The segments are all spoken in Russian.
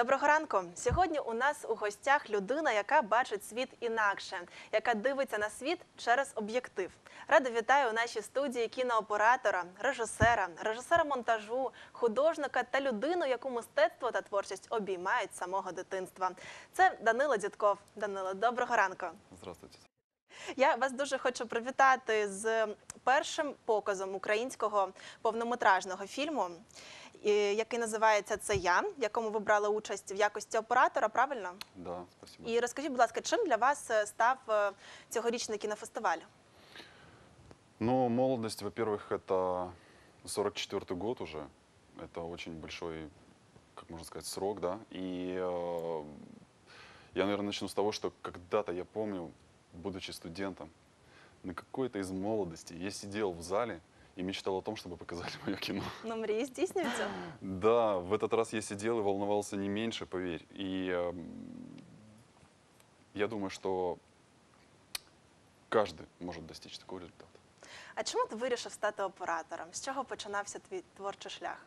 Доброго ранку. Сьогодні у нас у гостях людина, яка бачить світ інакше, яка дивиться на світ через об'єктив. Рада вітаю у нашій студії кінооператора, режисера, режисера монтажу, художника та людину, яку мистецтво та творчість обіймають з самого дитинства. Це Данило Дідков. Данило, доброго ранку. Здравствуйте. Я вас дуже хочу привітати з першим показом українського повнометражного фільму, який називається Це я, в якому ви брали участь в якості оператора. Правильно? Да, спасибо. І розкажіть, будь ласка, чим для вас е, став е, цьогорічний кінофестиваль? Ну, молодость, во-первых, это 44-й год уже. Это очень большой, как можно сказать, срок, да. И э, я, наверное, начну с того, что когда-то я помню, будучи студентом, на какой-то из молодости я сидел в зале и мечтал о том, чтобы показали мое кино. Ну, мрії здійснюються? Да, в этот раз я сидел и волновался не меньше, поверь. И эм, я думаю, что каждый может достичь такого результата. А чому ти вирішив стати оператором? З чого починався твій творчий шлях?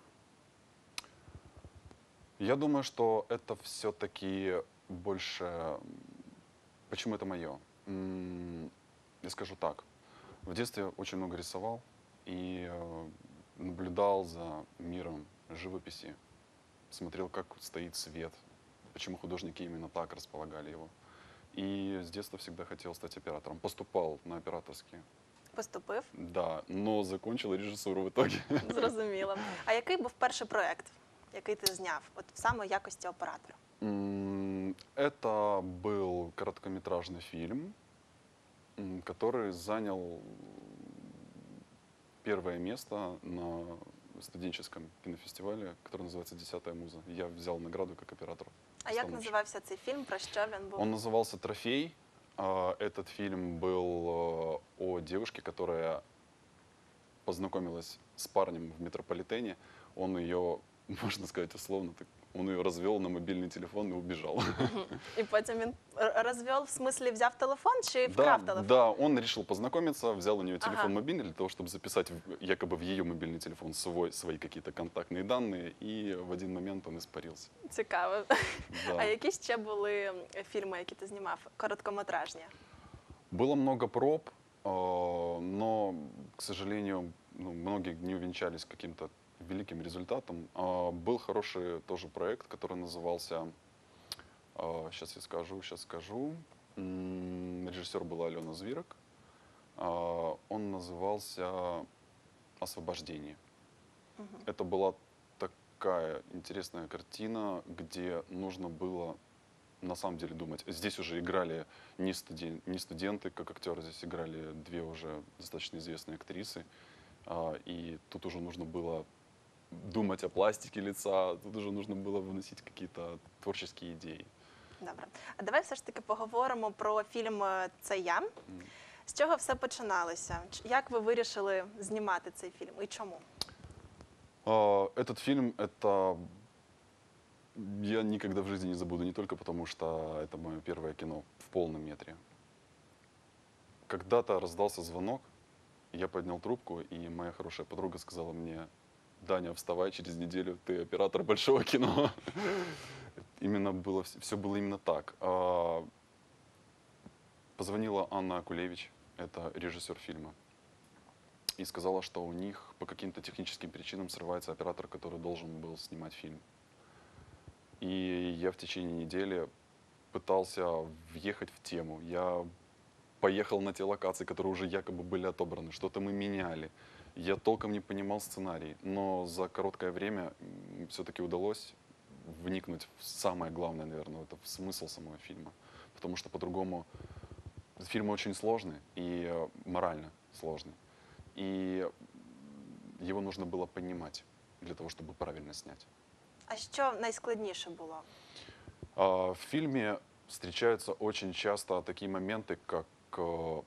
Я думаю, что это все-таки больше... м, Почему это мое? М, Я скажу так. В детстве очень много рисовал и э, наблюдал за миром живописи. Смотрел, как стоит свет, почему художники именно так располагали его. И с детства всегда хотел стать оператором. Поступал на операторские. Поступив? Да, но закончил режиссуру в итоге. Зрозуміло. А який був перший проект, який ти зняв, от саме в якості оператора? Это был короткометражный фильм, который занял первое место на студенческом кинофестивале, который называется «Десятая муза». Я взял награду как оператор. А як постановщик. називався цей фільм? Про що він був? Он назывался «Трофей». А, Этот фильм был э, о девушке, которая познакомилась с парнем в метрополитене. Он ее, можно сказать условно, так, он ее развел на мобильный телефон и убежал. І потім він р- розвел, в смислі взяв телефон чи Да, вкрав телефон? да, он решил познакомиться, взял у нее Ага. телефон мобильный для того, чтобы записать в- якобы в ее мобильный телефон свой, свои какие-то контактные данные, и в один момент он испарился. Цікаво. Да. А які ще були фільми, які ти знімав? Короткометражні? Было много проб, э, но, к сожалению, ну, многие не увенчались каким-то великим результатом. А, Был хороший тоже проект, который назывался, сейчас я скажу, сейчас скажу, режиссер была Алена Звирок. А, Он назывался «Освобождение». Мгм. Это была такая интересная картина, где нужно было на самом деле думать. Здесь уже играли не, студен- не студенты, как актеры, здесь играли две уже достаточно известные актрисы. А, И тут уже нужно было думать о пластике лица, тут уже нужно было выносить какие-то творческие идеи. Добре. А давай все ж таки поговоримо про фільм е, Це я. М. З чого все починалося? Ч- Як ви вирішили знімати цей фільм і чому? А, Этот фильм, это я никогда в жизни не забуду, не только потому, что это мое первое кино в полном метре. Когда-то раздался звонок, я поднял трубку, и моя хорошая подруга сказала мне, Даня, вставай, через неделю ты оператор большого кино. Именно было, все было именно так. А, Позвонила Анна Акулевич, это режиссер фильма, и сказала, что у них по каким-то техническим причинам срывается оператор, который должен был снимать фильм. И я в течение недели пытался въехать в тему. Я поехал на те локации, которые уже якобы были отобраны, что-то мы меняли. Я толком не понимал сценарий, но за короткое время все-таки удалось вникнуть в самое главное, наверное, это в смысл самого фильма. Потому что по-другому фильм очень сложный и э, морально сложный. И его нужно было понимать для того, чтобы правильно снять. А що найскладніше було? А, В фильме встречаются очень часто такие моменты, как э,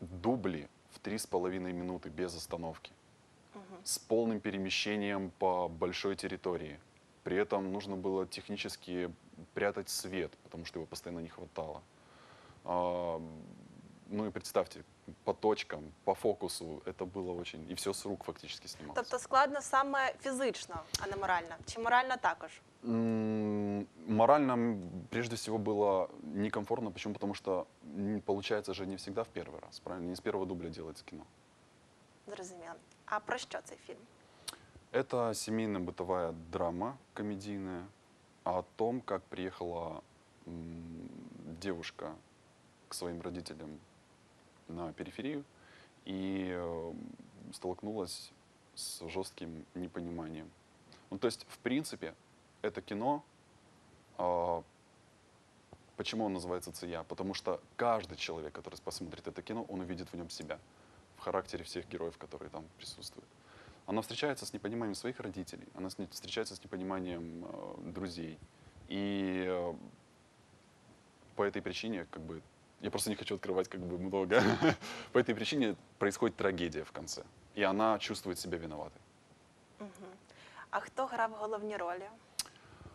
дубли в три с половиной минуты без остановки, Мгм. с полным перемещением по большой территории. При этом нужно было технически прятать свет, потому что его постоянно не хватало. А, Ну и представьте, по точкам, по фокусу. Это было очень... И все с рук фактически снималось. Тобто складно саме фізично, а не морально. Чи морально також? М, Морально, м, прежде всего, было некомфортно. Почему? Потому что м, получается же не всегда в первый раз, правильно? Не с первого дубля делается кино. Зрозуміло. А про що цей фільм? Это семейно-бытовая драма комедийная о том, как приехала м, девушка к своим родителям на периферию и э, столкнулась с жестким непониманием. Ну, то есть, в принципе, это кино, а, почему он называется «Ция»? Потому что каждый человек, который посмотрит это кино, он увидит в нем себя, в характере всех героев, которые там присутствуют. Она встречается с непониманием своих родителей, она встречается с непониманием э, друзей. И э, по этой причине, как бы, я просто не хочу открывать как бы много, по этой причине происходит трагедия в конце. И она чувствует себя виноватой. Угу. А хто грав головні ролі?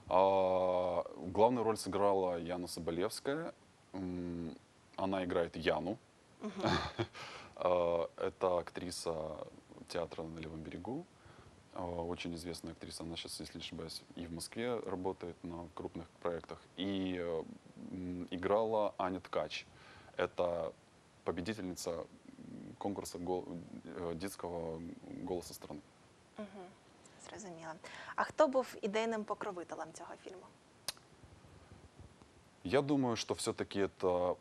А, главную роль сыграла Яна Соболевская. Она играет Яну. А, Это актриса театра на Левом берегу. А, Очень известная актриса. Она сейчас, если не ошибаюсь, и в Москве работает на крупных проектах. И э, играла Аня Ткач. Это победительница м, конкурса гол- э, детского голоса страны. Угу. Зрозуміло. А хто був ідейним покровителем цього фільму? Я думаю, что все-таки это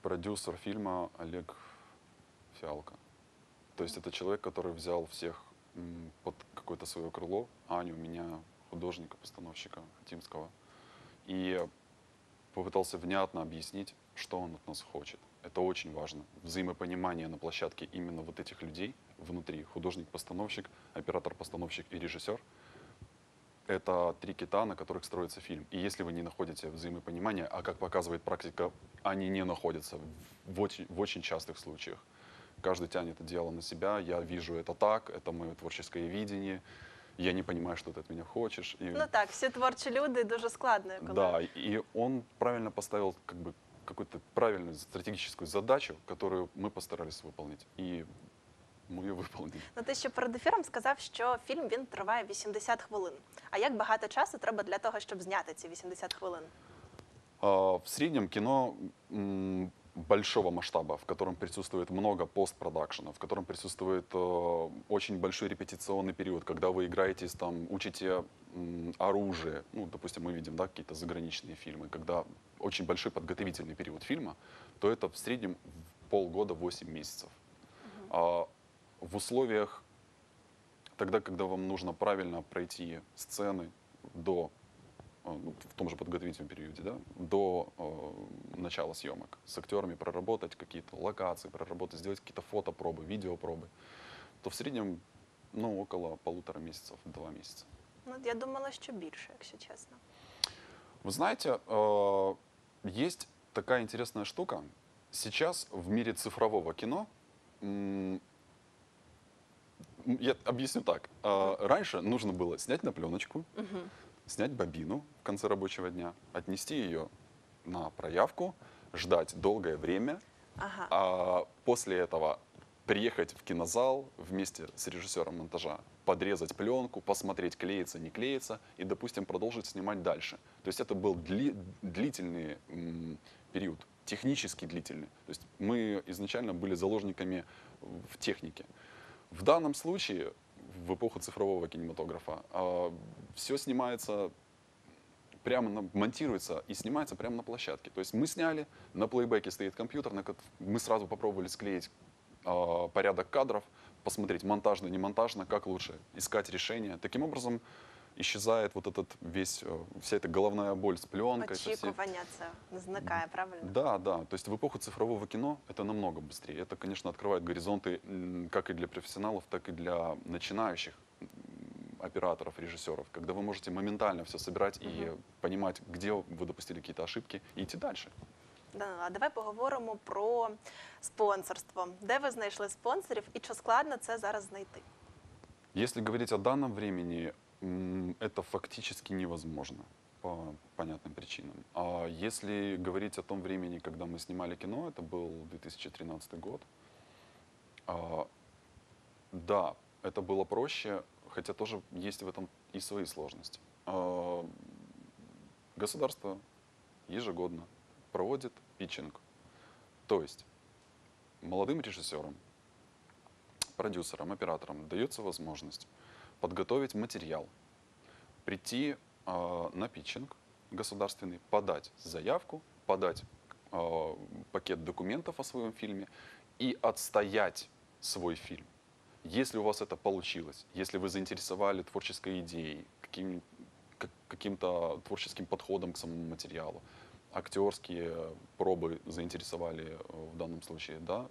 продюсер фильма Олег Фиалко. То есть это человек, который взял всех м, под какое-то свое крыло, Аню, меня, художника, постановщика Тимского, и попытался внятно объяснить, что он от нас хочет. Это очень важно. Взаимопонимание на площадке именно вот этих людей внутри. Художник-постановщик, оператор-постановщик и режиссер это три кита, на которых строится фильм. И если вы не находите взаимопонимания, а как показывает практика, они не находятся в- очень, в очень частых случаях. Каждый тянет одеяло на себя, я вижу это так, это мое творческое видение, я не понимаю, что ты от меня хочешь. И, Ну так, всі творчі люди дуже складно. Коли... да, и он правильно поставил как бы какую-то правильную стратегическую задачу, которую мы постарались выполнить. И мы ее выполнили. Ну, ти ще перед ефіром сказав, що фільм він триває 80 хвилин. А як багато часу треба для того, щоб зняти ці 80 хвилин? А, В среднем кино м, большого масштаба, в котором присутствует много постпродакшена, в котором присутствует э, очень большой репетиционный период, когда вы играетесь, там, учите м, оружие, ну, допустим, мы видим, да, какие-то заграничные фильмы, когда очень большой подготовительный период фильма, то это в среднем полгода, 8 месяцев. А в условиях, тогда, когда вам нужно правильно пройти сцены до э, в том же подготовительном периоде, да, до э, начала съемок, с актерами проработать какие-то локации, проработать, сделать какие-то фотопробы, видеопробы, то в среднем, ну, около полутора месяцев, два месяца. Ну, я думала, що більше, якщо чесно. Вы знаете, э, есть такая интересная штука. Сейчас в мире цифрового кино, я объясню так. Э, Раньше нужно было снять на пленочку, Угу. Снять бобину в конце рабочего дня, отнести ее на проявку, ждать долгое время, Ага. а после этого приехать в кинозал вместе с режиссером монтажа, подрезать пленку, посмотреть, клеится, не клеится, и, допустим, продолжить снимать дальше. То есть это был дли- длительный период, технически длительный. То есть мы изначально были заложниками в технике. В данном случае, в эпоху цифрового кинематографа, все снимается прямо на- монтируется и снимается прямо на площадке. То есть мы сняли, на плейбеке стоит компьютер, на мы сразу попробовали склеить а, порядок кадров, посмотреть монтажно, не монтажно, как лучше искать решение. Таким образом исчезает вот этот весь, э, вся эта головная боль с пленкой. со всей- Очікування це не зникає, правильно? Да, да. То есть в эпоху цифрового кино это намного быстрее. Это, конечно, открывает горизонты м, как и для профессионалов, так и для начинающих м, операторов, режиссеров, когда вы можете моментально все собирать и Мгм. понимать, где вы допустили какие-то ошибки, и идти дальше. Данило, а давай поговоримо про спонсорство. Де ви знайшли спонсорів і чи складно це зараз знайти? Если говорить о данном времени, м, это фактически невозможно по понятным причинам. А если говорить о том времени, когда мы снимали кино, это был 2013 год, А, Да, это было проще, хотя тоже есть в этом и свои сложности. А, Государство ежегодно проводит питчинг. То есть молодым режиссерам, продюсерам, операторам дается возможность подготовить материал, прийти а, на питчинг государственный, подать заявку, подать а, пакет документов о своем фильме и отстоять свой фильм. Если у вас это получилось, если вы заинтересовали творческой идеей, каким, как- каким-то творческим подходом к самому материалу, актерские пробы заинтересовали э, в данном случае, да,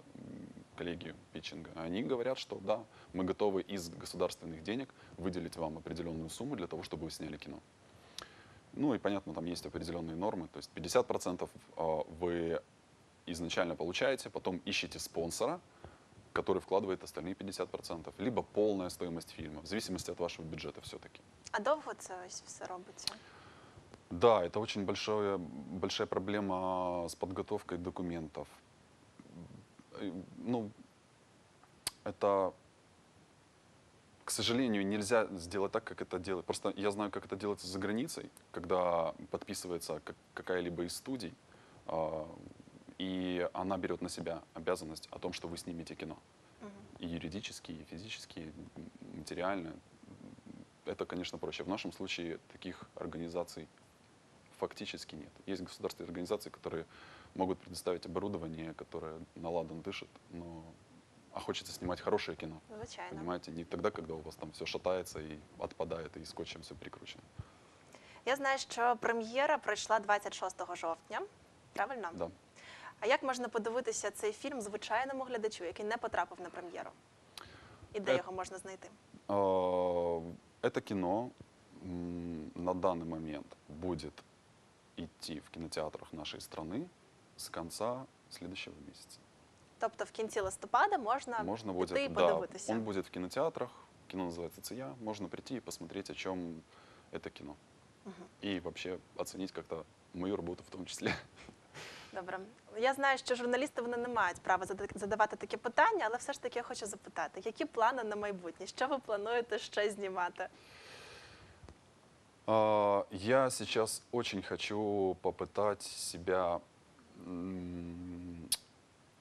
коллегию питчинга, они говорят, что да, мы готовы из государственных денег выделить вам определенную сумму для того, чтобы вы сняли кино. Ну и понятно, там есть определенные нормы, то есть 50% а, вы изначально получаете, потом ищете спонсора, который вкладывает остальные 50%, либо полная стоимость фильма, в зависимости от вашего бюджета все-таки. А довго це ось все робиться? Да, это очень большое, большая проблема с подготовкой документов. Э, Ну, это, к сожалению, нельзя сделать так, как это делать. Просто я знаю, как это делается за границей, когда подписывается как- какая-либо из студий, а, и она берет на себя обязанность о том, что вы снимете кино. И юридически, и физически, и материально. Это, конечно, проще. В нашем случае таких организаций фактически нет. Есть государственные организации, которые могут предоставить оборудование, которое на ладан дышит, но а хочется снимать хорошее кино. Звичайно. Понимаете, не тогда, когда у вас там все шатается и отпадает, и скотчем все прикручено. Я знаю, що прем'єра пройшла 26 жовтня. Правильно? Да. А як можна подивитися цей фільм звичайному глядачу, який не потрапив на прем'єру? І де Е, його можна знайти? А, Это кино м, на данный момент будет идти в кинотеатрах нашей страны с конца следующего месяца. Тобто в кінці листопада можна, Можно піти будет, і да, подивитися. он будет в кинотеатрах. Кино называется «Ция». Можно прийти и посмотреть, о чем это кино. И вообще оценить как-то мою работу в том числе. Добре. Я знаю, що журналісти вони не мають права зада- задавати такі питання, але все ж таки я хочу запитати, які плани на майбутнє? Що ви плануєте ще знімати? А, Я сейчас очень хочу попытать себя м,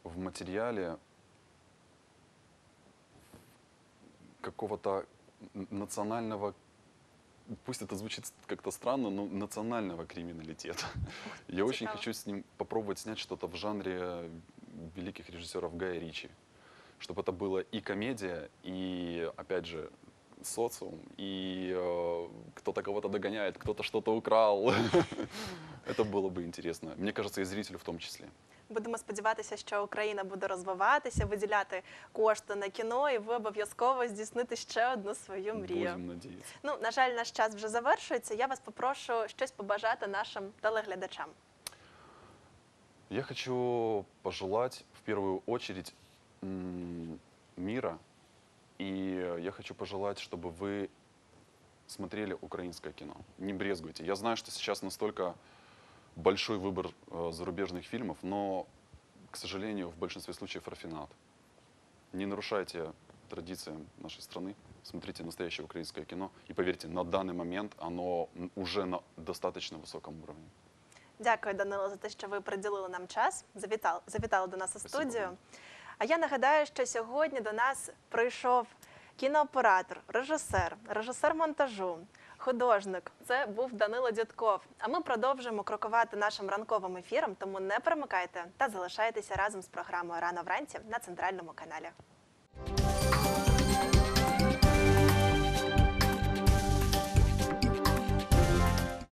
в материале какого-то национального, пусть это звучит как-то странно, но национального криминалитета. Я очень хочу с ним попробовать снять что-то в жанре великих режиссеров Гая Ричи. Чтобы это было и комедия, и, опять же, социум, и э, кто-то кого-то догоняет, кто-то что-то украл. Это было бы интересно. Мне кажется, и зрителю в том числе. Будемо сподіватися, що Україна буде розвиватися, виділяти кошти на кіно, і ви обов'язково здійсните ще одну свою мрію. Будем надеяться. Ну, на жаль, наш час вже завершується. Я вас попрошу щось побажати нашим телеглядачам. Я хочу пожелать в первую очередь м, мира. И я хочу пожелать, чтобы вы смотрели украинское кино. Не брезгуйте. Я знаю, что сейчас настолько большой выбор э, зарубежных фильмов, но, к сожалению, в большинстве случаев рафинат. Не нарушайте традициям нашей страны, смотрите настоящее украинское кино. И поверьте, на данный момент оно м, уже на достаточно высоком уровне. Дякую, Данило, за те, що ви приділили нам час. Завітали, завітали до нас у Спасибо студію. А я нагадаю, що сьогодні до нас прийшов кінооператор, режисер, режисер монтажу, художник. Це був Данило Дідков. А ми продовжуємо крокувати нашим ранковим ефіром, тому не перемикайте та залишайтеся разом з програмою Рано вранці на центральному каналі.